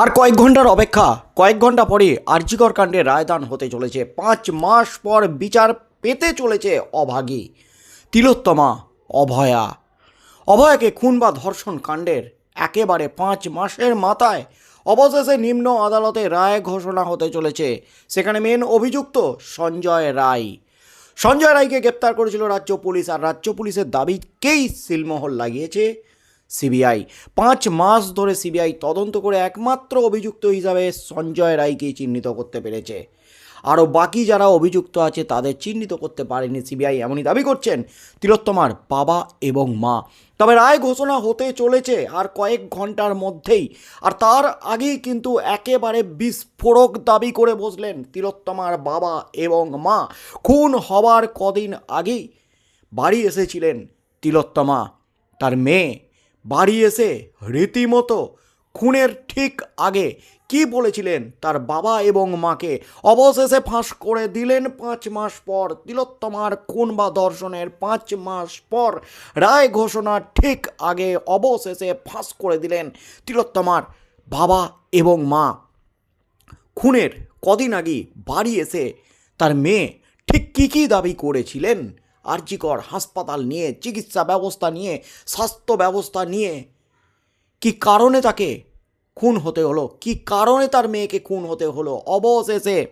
আর কয়েক ঘণ্টার অপেক্ষা, কয়েক ঘণ্টা পরে আর্যিকর কাণ্ডে রায়দান হতে চলেছে। পাঁচ মাস পর বিচার পেতে চলেছে অভাগী, তিলোত্তমা, অভয়া। অভয়াকে খুন বা ধর্ষণ কাণ্ডের একেবারে পাঁচ মাসের মাথায় অবশেষে নিম্ন আদালতে রায় ঘোষণা হতে চলেছে। সেখানে মেন অভিযুক্ত সঞ্জয় রায়। সঞ্জয় রায়কে গ্রেপ্তার করেছিল রাজ্য পুলিশ, আর রাজ্য পুলিশের দাবিকেই সিলমোহর লাগিয়েছে? সিবিআই। পাঁচ মাস ধরে সিবিআই তদন্ত করে একমাত্র অভিযুক্ত হিসাবে সঞ্জয় রায়কেই চিহ্নিত করতে পেরেছে। আরও বাকি যারা অভিযুক্ত আছে তাদের চিহ্নিত করতে পারেনি সিবিআই, এমনই দাবি করছেন তিলোত্তমার বাবা এবং মা। তবে রায় ঘোষণা হতে চলেছে আর কয়েক ঘণ্টার মধ্যেই, আর তার আগেই কিন্তু একেবারে বিস্ফোরক দাবি করে বসলেন তিলোত্তমার বাবা এবং মা। খুন হওয়ার কদিন আগেই বাড়ি এসেছিলেন তিলোত্তমা, তার মেয়ে। বাড়ি এসে রীতিমতো খুনের ঠিক আগে কি বলেছিলেন তার বাবা এবং মাকে? অবশেষে ফাঁস করে দিলেন পাঁচ মাস পর। তিলোত্তমার খুন বা দর্শনের পাঁচ মাস পর রায় ঘোষণার ঠিক আগে অবশেষে ফাঁস করে দিলেন তিলোত্তমার বাবা এবং মা। খুনের কদিন আগে বাড়ি এসে তার মেয়ে ঠিক কী কী দাবি করেছিলেন? আরজিকর হাসপাতাল নিয়ে, চিকিৎসা ব্যবস্থা নিয়ে, স্বাস্থ্য ব্যবস্থা নিয়ে, কি কারণে তাকে খুন হতে হলো? কি কারণে তার মেয়েকে খুন হতে হলো? অবশেষে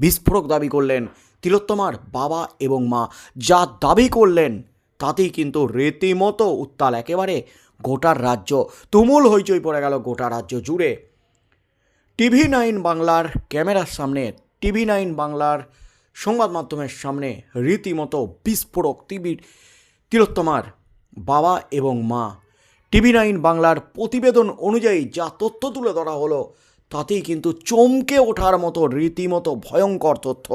বিস্ফোরক দাবি করলেন তিলোত্তমার বাবা এবং মা। যা দাবি করলেন, তাতেই কিন্তু রীতিমতো উত্তাল একেবারে গোটার রাজ্য। তুমুল হইচই পড়ে গেল গোটা রাজ্য জুড়ে। টিভি নাইন বাংলার ক্যামেরার সামনে, টিভি নাইন বাংলার সংবাদ মাধ্যমের সামনে রীতিমতো বিস্ফোরক টিভির তিলোত্তমার বাবা এবং মা। টিভি নাইন বাংলার প্রতিবেদন অনুযায়ী যা তথ্য তুলে ধরা হলো, তাতেই কিন্তু চমকে ওঠার মতো রীতিমতো ভয়ঙ্কর তথ্য।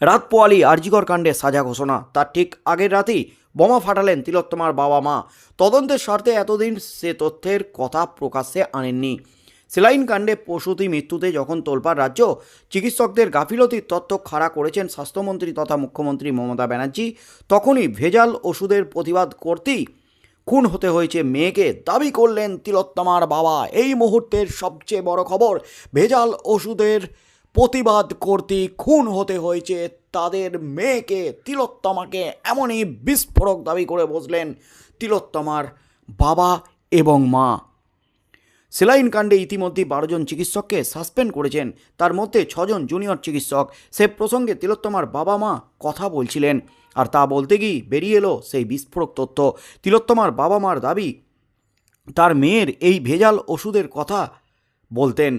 রাত পোয়ালি আরজিকর কাণ্ডে সাজা ঘোষণা তার ঠিক আগের রাতেই বোমা ফাটালেন তিলোত্তমার বাবা মা তদন্তের স্বার্থে এতদিন সে তথ্যের কথা প্রকাশ্যে আনেননি। সেলাইন কাণ্ডে প্রসূতি মৃত্যুতে যখন তোলপাড় রাজ্য, চিকিৎসকদের গাফিলতির তথ্য খাড়া করেছেন স্বাস্থ্যমন্ত্রী তথা মুখ্যমন্ত্রী মমতা ব্যানার্জি, তখনই ভেজাল ওষুধের প্রতিবাদ করতেই খুন হতে হয়েছে মেয়েকে। দাবি করলেন তিলোত্তমার বাবা। এই মুহূর্তের সবচেয়ে বড় খবর, ভেজাল ওষুধের প্রতিবাদ করতে খুন হতে হয়েছে তাদের মেয়েকে, তিলোত্তমাকে। এমনই বিস্ফোরক দাবি করে বসলেন তিলোত্তমার বাবা এবং মা। সেলাইন কাণ্ডে ইতিমধ্যে বারো জন চিকিৎসককে সাসপেন্ড করেছেন। তার মধ্যে ছজন জুনিয়র চিকিৎসক। সে প্রসঙ্গে তিলোত্তমার বাবা মা কথা বলছিলেন। আর তা বলতে গিয়ে বেরিয়ে এলো সেই বিস্ফোরক তথ্য। তিলোত্তমার বাবা মার দাবি, তার মেয়ের এই ভেজাল ওষুধের কথা বলতেন।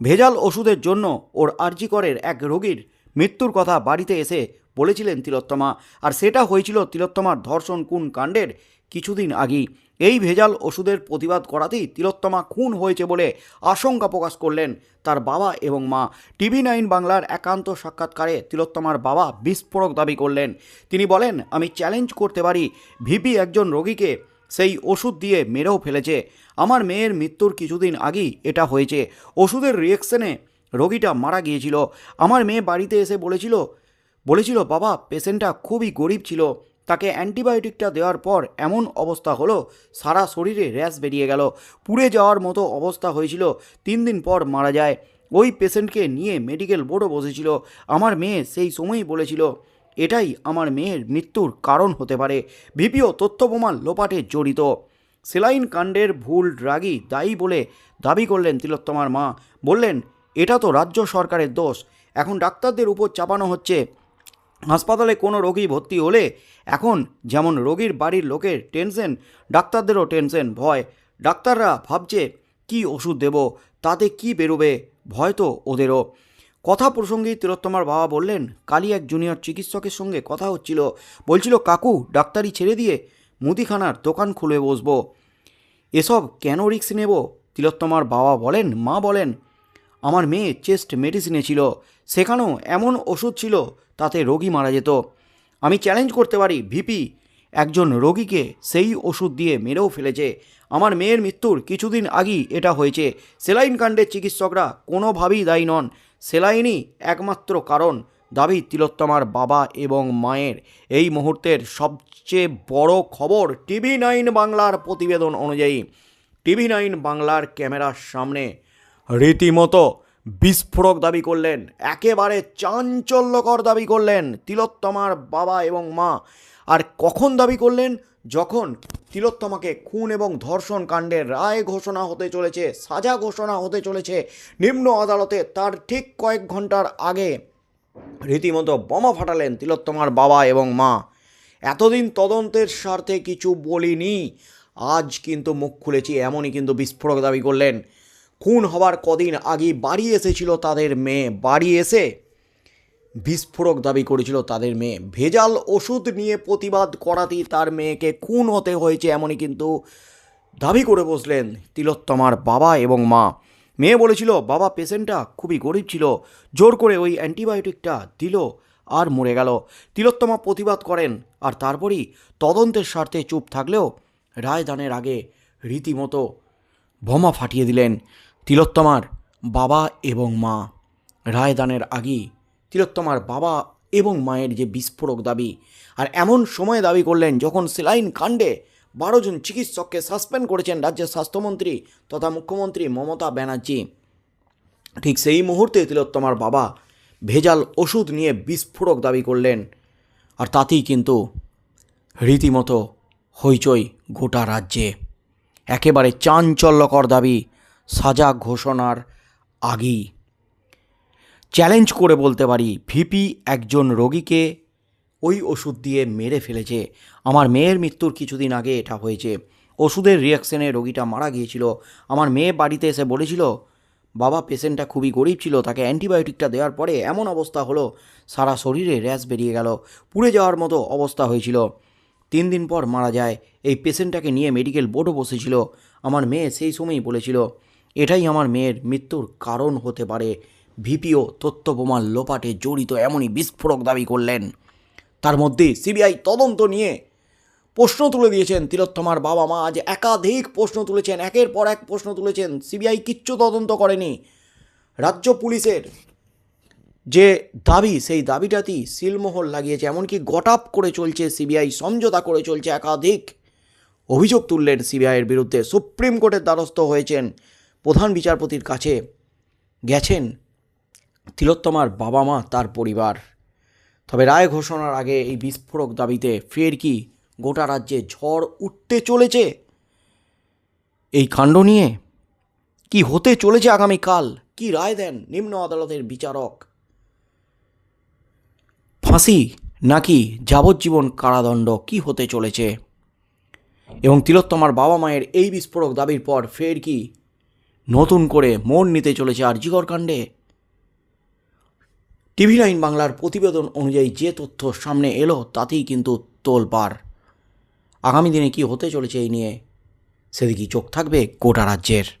ভেজাল ওষুধের জন্য ওর আর্জিকরের এক রোগীর মৃত্যুর কথা বাড়িতে এসে বলেছিলেন তিলোত্তমা। আর সেটা হয়েছিল তিলোত্তমার ধর্ষণ খুন কাণ্ডের কিছুদিন আগেই এই ভেজাল ওষুধের প্রতিবাদ করাতেই তিলোত্তমা খুন হয়েছে বলে আশঙ্কা প্রকাশ করলেন তার বাবা এবং মা। টিভি নাইন বাংলার একান্ত সাক্ষাৎকারে তিলোত্তমার বাবা বিস্ফোরক দাবি করলেন। তিনি বলেন, আমি চ্যালেঞ্জ করতে পারি, ভিপি একজন রোগীকে সেই ওষুধ দিয়ে মেরেও ফেলেছে। আমার মেয়ের মৃত্যুর কিছুদিন আগেই এটা হয়েছে। ওষুধের রিয়েকশনে রোগীটা মারা গিয়েছিল। আমার মেয়ে বাড়িতে এসে বলেছিল বলেছিল, বাবা পেশেন্টটা খুবই গরিব ছিল। তাকে অ্যান্টিবায়োটিকটা দেওয়ার পর এমন অবস্থা হলো, সারা শরীরে র্যাশ বেরিয়ে গেল। পুড়ে যাওয়ার মতো অবস্থা হয়েছিল, তিন দিন পর মারা যায়। ওই পেশেন্টকে নিয়ে মেডিকেল বোর্ডও বসেছিল। আমার মেয়ে সেই সময়ই বলেছিল, এটাই আমার মেয়ের মৃত্যুর কারণ হতে পারে। ভিপিও তথ্য লোপাটে জড়িত। সেলাইন কাণ্ডের ভুল রাগী দায়ী বলে দাবি করলেন তিলোত্তমার মা। বললেন, এটা তো রাজ্য সরকারের দোষ। এখন ডাক্তারদের উপর চাপানো হচ্ছে। হাসপাতালে কোনো রোগী ভর্তি হলে এখন যেমন রোগীর বাড়ির লোকের টেনশন, ডাক্তারদেরও টেনশন, ভয়। ডাক্তাররা ভাবছে, কি ওষুধ দেব? তাতে কি বেরোবে? ভয় তো ওদেরও। কথা প্রসঙ্গেই তিলোত্তমার বাবা বললেন কালি এক জুনিয়র চিকিৎসকের সঙ্গে কথা হচ্ছিল। বলছিল, কাকু, ডাক্তারি ছেড়ে দিয়ে মুদিখানার দোকান খুলে বসবো। এসব কেন রিস্ক নেব? তিলোত্তমার বাবা বলেন, মা বলেন, আমার মেয়ে চেস্ট মেডিসিনে ছিল। সেখানেও এমন ওষুধ ছিল তাতে রোগী মারা যেত। আমি চ্যালেঞ্জ করতে পারি, ভিপি, একজন রোগীকে সেই ওষুধ দিয়ে মেরেও ফেলেছে। আমার মেয়ের মৃত্যুর কিছুদিন আগেই এটা হয়েছে। সেলাইন কাণ্ডের চিকিৎসকরা কোনোভাবেই দায়ী নন। সেলাইনই একমাত্র কারণ, দাবি তিলোত্তমার বাবা এবং মায়ের। এই মুহূর্তের সবচেয়ে বড় খবর টিভি নাইন বাংলার প্রতিবেদন অনুযায়ী। টিভি নাইন বাংলার ক্যামেরার সামনে। রীতিমতো বিস্ফোরক দাবি করলেন, একেবারে চাঞ্চল্যকর দাবি করলেন তিলোত্তমার বাবা এবং মা। আর কখন দাবি করলেন? যখন তিলোত্তমাকে খুন এবং ধর্ষণ কাণ্ডের রায় ঘোষণা হতে চলেছে, সাজা ঘোষণা হতে চলেছে নিম্ন আদালতে, তার ঠিক কয়েক ঘণ্টার আগে। রীতিমতো বোমা ফাটালেন তিলোত্তমার বাবা এবং মা। এতদিন তদন্তের স্বার্থে কিছু বলিনি। আজ কিন্তু মুখ খুলেছি, এমনই কিন্তু বিস্ফোরক দাবি করলেন খুন হওয়ার কদিন আগে বাড়ি এসেছিল তাদের মেয়ে। বাড়ি এসে বিস্ফোরক দাবি করেছিল তাদের মেয়ে। ভেজাল ওষুধ নিয়ে প্রতিবাদ করাতেই তার মেয়েকে খুন হতে হয়েছে এমনই কিন্তু দাবি করে বসলেন তিলোত্তমার বাবা এবং মা। মেয়ে বলেছিল, বাবা, পেশেন্টটা খুবই গরিব ছিল। জোর করে ওই অ্যান্টিবায়োটিকটা দিল আর মরে গেল। তিলোত্তমা প্রতিবাদ করেন আর তারপরই তদন্তের স্বার্থে চুপ থাকলেও রায়দানের আগে রীতিমতো বোমা ফাটিয়ে দিলেন। তিলোত্তমার বাবা এবং মা। রায়দানের আগে তিলোত্তমার বাবা এবং মায়ের যে বিস্ফোরক দাবি, আর এমন সময় দাবি করলেন যখন সেলাইন কাণ্ডে বারো জন চিকিৎসককে সাসপেন্ড করেছেন রাজ্যের স্বাস্থ্যমন্ত্রী তথা মুখ্যমন্ত্রী মমতা ব্যানার্জি। ঠিক সেই মুহূর্তে তিলোত্তমার বাবা ভেজাল ওষুধ নিয়ে বিস্ফোরক দাবি করলেন, আর তাতেই কিন্তু রীতিমতো হইচই গোটা রাজ্যে। একেবারে চাঞ্চল্যকর দাবি সাজা ঘোষণার আগেই। চ্যালেঞ্জ করে বলতে পারি, ভিপি একজন রোগীকে ওই ওষুধ দিয়ে মেরে ফেলেছে। আমার মেয়ের মৃত্যুর কিছুদিন আগে এটা হয়েছে। ওষুধের রিয়াকশনে রোগীটা মারা গিয়েছিল। আমার মেয়ে বাড়িতে এসে বলেছিল, বাবা পেশেন্টটা খুবই গরিব ছিল, তাকে অ্যান্টিবায়োটিকটা দেওয়ার পরে এমন অবস্থা হলো, সারা শরীরে র্যাশ বেরিয়ে গেল, পুড়ে যাওয়ার মতো অবস্থা হয়েছিল। তিন দিন পর মারা যায়। এই পেশেন্টটাকে নিয়ে মেডিকেল বোর্ডও বসেছিল। আমার মেয়ে সেই সময়ই বলেছিল এটাই আমার মেয়ের মৃত্যুর কারণ হতে পারে। ভিপিও তথ্য প্রমাণ লোপাটে জড়িত এমনই বিস্ফোরক দাবি করলেন। তার মধ্যে সিবিআই তদন্ত নিয়ে প্রশ্ন তুলে দিয়েছেন তিলোত্তমার বাবা মা আজ একাধিক প্রশ্ন তুলেছেন, একের পর এক প্রশ্ন তুলেছেন। সিবিআই কিচ্ছু তদন্ত করেনি। রাজ্য পুলিশের যে দাবি, সেই দাবিটাতেই সিলমোহর লাগিয়েছে। এমনকি গটাপ করে চলছে সিবিআই, সমঝোতা করে চলছে একাধিক অভিযোগ তুললেন সিবিআইয়ের বিরুদ্ধে। সুপ্রিম কোর্টের দ্বারস্থ হয়েছেন প্রধান বিচারপতির কাছে গেছেন তিলোত্তমার বাবা মা তার পরিবার। তবে রায় ঘোষণার আগে এই বিস্ফোরক দাবিতে ফের কি গোটা রাজ্যে ঝড় উঠতে চলেছে? এই কাণ্ড নিয়ে কি হতে চলেছে আগামীকাল? কি রায় দেন নিম্ন আদালতের বিচারক? ফাঁসি নাকি যাবজ্জীবন কারাদণ্ড? কি হতে চলেছে? এবং তিলোত্তমার বাবা মায়ের এই বিস্ফোরক দাবির পর ফের কি নতুন করে মোড় নিতে চলেছে আরজিকর কাণ্ডে। টিভি নাইন বাংলার প্রতিবেদন অনুযায়ী যে তথ্য সামনে এলো, তাতেই কিন্তু তোলপাড়। আগামী দিনে কি হতে চলেছে এই নিয়ে, সেদিকেই চোখ থাকবে গোটা রাজ্যের।